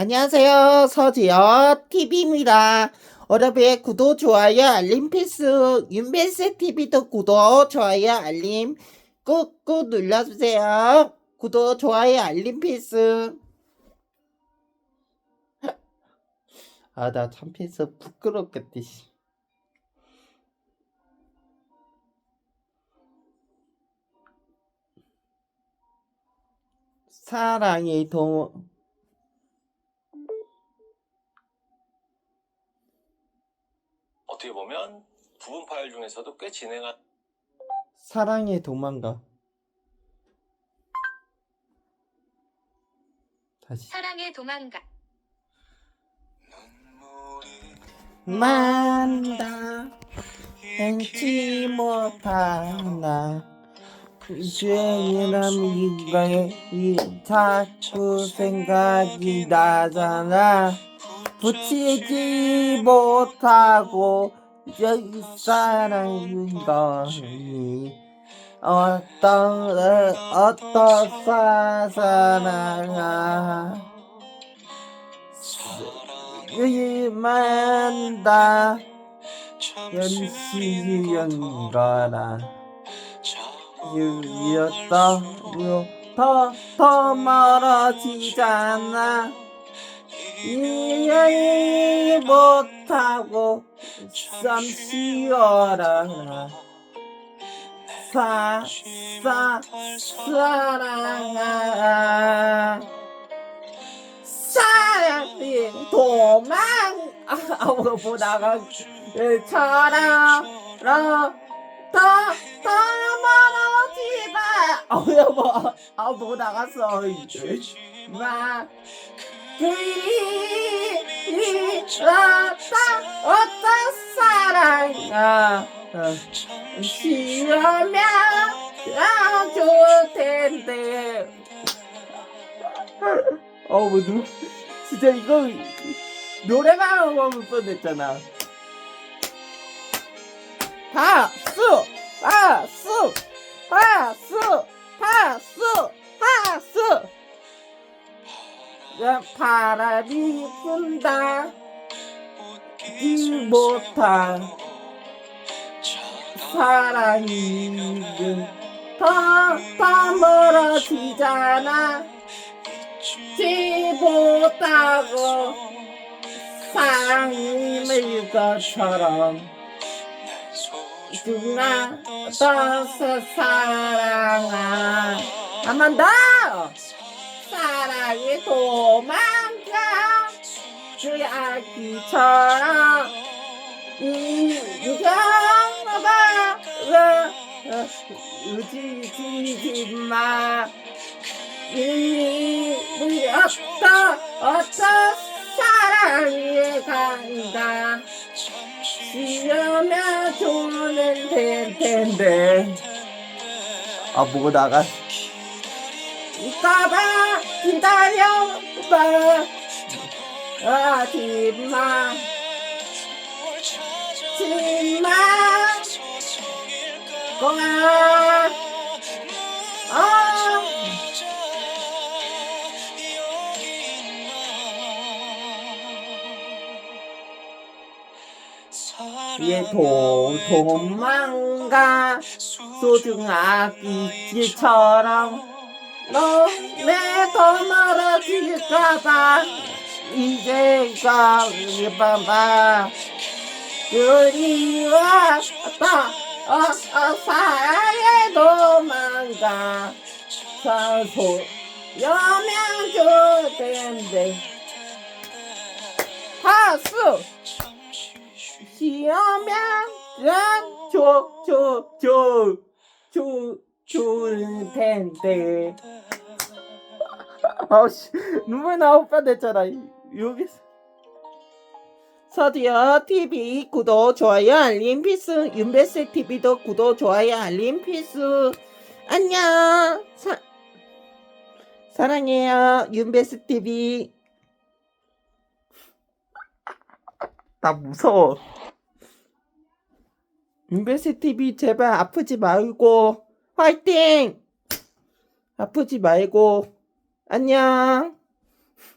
안녕하세요. 서지어 TV입니다. 여러분의 구독, 좋아요, 알림 필수. 윤벤스 TV도 구독, 좋아요, 알림 꾹꾹 눌러주세요. 구독, 좋아요, 알림 필수. 아, 나 참 필수 부끄럽겠지. 씨. 사랑이 도 어떻게 보면 부분 파일 중에서도 꽤 진행한 사랑에 도망가. 다시. 사랑에 도망가. 만다 행치 못하나 죄인이란 이거에 이 자꾸 생각이 나잖아 붙이지 못하고 여기 사랑인 거니 어떤 어떤 사랑아 유만다 연시연거라 유였다 더더 멀어지잖아 이해를 못하고 쌈 쉬어라. 사, 사, 사랑아. 사랑이 도망 아, 아무도 보다가 처럼 더더 멀어지마. 아무도 뭐 아무 못 나갔어 마 그리다 어떤 사랑아 쉬면 좋을 텐데. 어우 뭐 누 진짜 이거 하고 볼 뻔했잖아. 파수! 파수! 파수! 파수 바람이 분다. 이 못한 사랑이 더더 멀어지잖아. 지 못하고 사랑을 것처럼 누나 떠서 사랑아 한번 더 사랑 이 도망가. 그 아기처럼. 이겨봐 의지지 마. 이 어떤 어떤 사랑이 간다. 쉬려면 좋은 텐데. 아 뭐고 나가 이까봐 기다려봐 하지마. 지마. 거야 아. 얘도 도망가 소중하기처럼 너내더 멀어질까봐 이제가 봐봐 그리웠다 어, 어, 사랑에 도망가. 사소 여명 줄 텐데. 파수. 시험면 줘줘줘 줘줄 텐데. 아우씨 눈물 나올 뻔했잖아 여기서. 서디어 TV 구독 좋아요 알림 필수. 윤베스 TV도 구독 좋아요 알림 필수. 안녕. 사, 사랑해요 윤베스 TV 나 무서워. 윤베스 TV 제발 아프지 말고 화이팅! 아프지 말고. 안녕